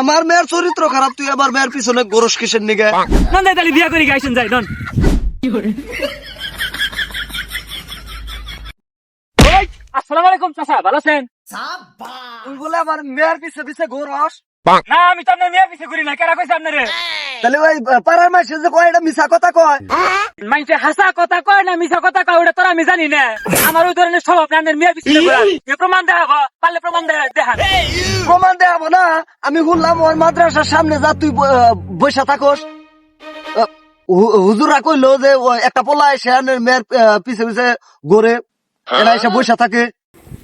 আমার মেয়ের চরিত্র খারাপ তুই আবার মেয়ের পিছনে গরস কিসের নিগে? নন যাই তাহলে বিয়া করি গাইছেন যাই নন। আসসালামু আলাইকুম চাচা ভালো আছেন? তুই বলে আমার মেয়ের পিছে পিছে গরস? না আমি তো আপনার মেয়ে পিছিয়ে করি না কেরা কইছে আপনারে? তাহলে ওই পাড়ার মাসে যে কয় এটা মিছা কথা কয়? মাইনছে হাসা কথা কয় না মিছা কথা কয় ওটা তোরা আমি জানি না। আমার ওই ধরনের স্বভাব না মেয়ে ঘোরা। এ প্রমাণ দেখাবো পারলে প্রমাণ দেখা- প্রমাণ দেখাবো না আমি শুনলাম ওর মাদ্রাসার সামনে যা তুই বসে থাকস। হুজুরা কইলো যে একটা পোলা এসে আনের মেয়ের পিছে পিছে ঘুরে এরা এসে বসে থাকে।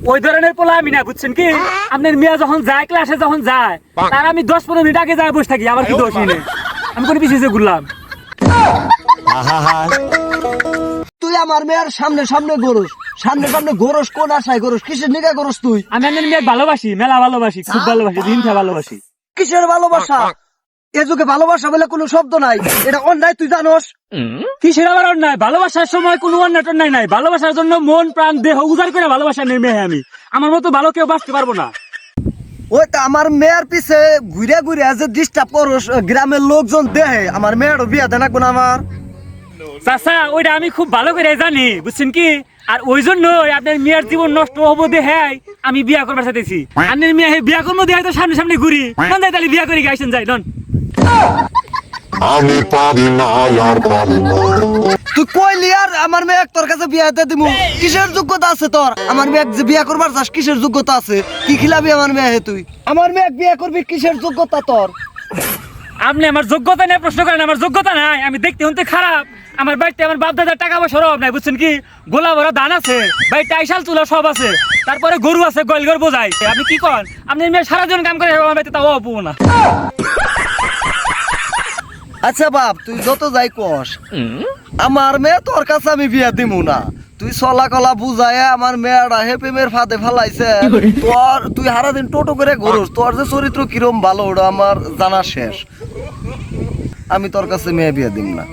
ওই ধরনের পোলা আমি না বুঝছেন কি? আপনার মেয়ে যখন যায় ক্লাসে যখন যায় তার আমি দশ পনেরো মিনিট আগে যায় বসে থাকি আমার কি দোষ নেই আমি কোনো পিছিয়ে ঘুরলাম। তুই আমার মেয়ের সামনে সামনে গরস সামনে সামনে গরস কোন আশায় গরস কিসের নিগে গরস তুই? আমি আপনার মেয়ে ভালোবাসি মেলা ভালোবাসি খুব ভালোবাসি দিন ভালোবাসি। কিসের ভালোবাসা? এ যুগে ভালোবাসা বলে কোনো শব্দ নাই এটা অন্যায় তুই জানোস? কিসের আবার অন্যায়? ভালোবাসার সময় কোনো অন্যায় টন্যায় নাই। ভালোবাসার জন্য মন প্রাণ দেহ উজাড় করে ভালোবাসা নেই মেয়ে আমি। আমার মতো ভালো কেউ বাঁচতে পারব না। ওই তো আমার মেয়ের পিছে ঘুরে ঘুরে যে ডিস্টার্ব করস গ্রামের লোকজন দেহে আমার মেয়েরও বিয়া দেনা কোন আমার। চাচা ওইটা আমি খুব ভালো করে জানি বুঝছেন কি? আর ওই জন্যই আপনার মেয়ের জীবন নষ্ট হব দেখে আমি বিয়া করবার চাইতেছি। আপনার মেয়ে বিয়া করব দেখে তো সামনে সামনে ঘুরি। যাই তাহলে বিয়া করি গাইছেন যাই নন। আমি পারি না আর পারি না। তুই কইলি আর আমার মেয়ে তোর কাছে বিয়া দিতে দিমু? কিসের যোগ্যতা আছে তোর? আমার মেয়ে বিয়া করবার চাস, কিসের যোগ্যতা আছে? কি খিলাবি আমার মেয়ে তুই? আমার মেয়ে বিয়া করবি, কিসের যোগ্যতা তোর? আপনি আমার যোগ্যতা নিয়ে প্রশ্ন করেন, আমার যোগ্যতা নাই, আমি দেখতে হতে খারাপ। আমার বাড়িতে আমার বাপ দাদার টাকা পয়সার অভাব নাই, বুঝছেন কি? গোলা ভরা ধান আছে ভাই টাইশাল তুলা সব আছে, তারপরে গরু আছে গল গর বোঝাই। আপনি কি কন? আপনি মেয়ে সারাজন কাম করে আমার বাড়িতে তাও অপু না আচ্ছা বাপ, তুই যত যাই কস, আমার মেয়ে তোর কাছে আমি বিয়া দিমু না। তুই সলা কলা বুঝায় আমার মেয়েরা হে প্রেমের ফাঁদে ফেলাইছে। তোর, তুই সারাদিন টোটো করে ঘুরস, তোর যে চরিত্র কিরম ভালো ওটা আমার জানা শেষ। আমি তোর কাছে মেয়ে বিয়া দিম না।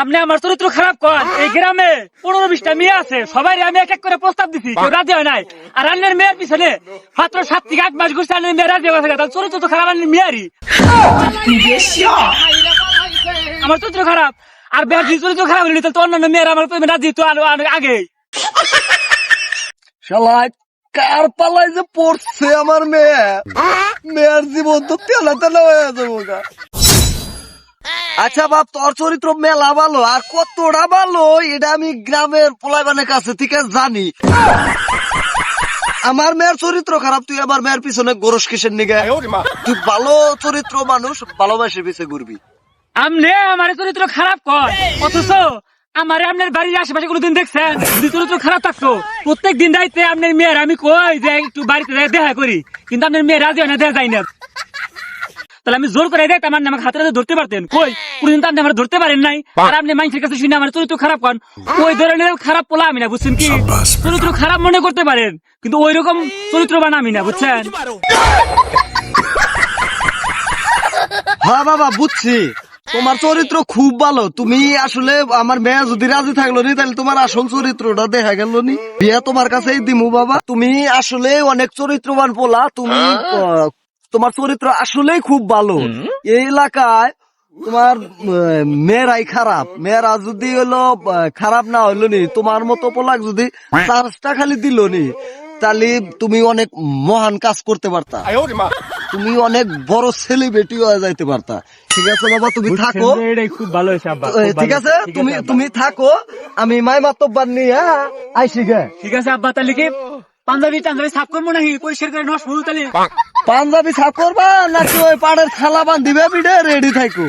আপনি আমার চরিত্র খারাপ কর। এই গ্রামে পনেরো বিশটা মেয়ে আছে। সবাই আমি এক এক করে প্রস্তাব দিছি। কেউ রাজি হয় নাই। আর রান্নার মেয়ের পিছনে মাত্র সাত থেকে আট মাস ঘুরছে আন্নের মেয়ে রাজি হয়ে গেছে। তার চরিত্র তো খারাপ আন্নের মেয়েরই। আমার চরিত্র খারাপ। আর বের চরিত্র খারাপ হলে তো অন্যান্য মেয়েরা আমার প্রেমে রাজি তো আরও আগে। শালায় কার পালায় যে পড়ছে আমার মেয়ে? মেয়ের জীবন তো তেলা তেলা হয়ে যাব গা। আচ্ছা বাপ তোর চরিত্র মেলা ভালো আর কতটা ভালো এটা আমি গ্রামের পোলাইবানের কাছে থেকে জানি। আমার মেয়ের চরিত্র খারাপ তুই আবার মেয়ের পিছনে গোরস কিসের নিগে? তুই ভালো চরিত্র মানুষ ভালোবাসে পিছে ঘুরবি। আমনে আমার চরিত্র খারাপ কর। অথচ আমার আপনার বাড়ির আশেপাশে কোনোদিন দেখছেন? যদি চরিত্র খারাপ থাকতো প্রত্যেক দিন রাইতে আপনার মেয়ের আমি কই যে একটু বাড়িতে দেখা করি। কিন্তু আপনার মেয়ে রাজি হয় না দেখা যায় না। তাহলে আমি জোর করে দেখতাম আপনি আমাকে হাতে হাতে ধরতে পারতেন। কই? কোনদিন তো আপনি আমার ধরতে পারেন নাই। আর আপনি মানুষের কাছে শুনে আমার চরিত্র খারাপ করেন ওই ধরনের খারাপ পোলা আমি না বুঝছেন কি? চরিত্র খারাপ মনে করতে পারেন কিন্তু ওই রকম চরিত্রবান আমি না বুঝছেন? হ্যাঁ বাবা বুঝছি। তোমার চরিত্র খুব ভালো। তুমি আসলে আমার মেয়ে যদি রাজি থাকল নি তাহলে তোমার আসল চরিত্রটা দেখা গেল নি। বিয়ে তোমার কাছেই দিমু বাবা। তুমি আসলে অনেক চরিত্রবান পোলা। তুমি আহ, তোমার চরিত্র আসলেই খুব ভালো। এই এলাকায় তোমার মেয়েরাই খারাপ। মেয়েরা যদি হলো খারাপ না হইল নি তোমার মতো পোলাক যদি চার্জটা খালি দিল নি তাহলে তুমি অনেক মহান কাজ করতে পারতা। তুমি অনেক বড় সেলিব্রিটি হয়ে যাইতে পারতা। ঠিক আছে বাবা তুমি থাকো। খুব ভালো হয়েছে ঠিক আছে? তুমি তুমি থাকো। আমি মাই মাতব্বার নিয়ে হ্যাঁ, আইসি গে। ঠিক আছে আব্বা তাহলে কি পাঞ্জাবি টাঞ্জাবি সাফ করব নাকি? পরিষ্কার করে নষ্ট তাহলে। পাঞ্জাবি সাপ করবা নাকি ওই পাড়ের থালা বান্ধিবে? বিডে রেডি থাকো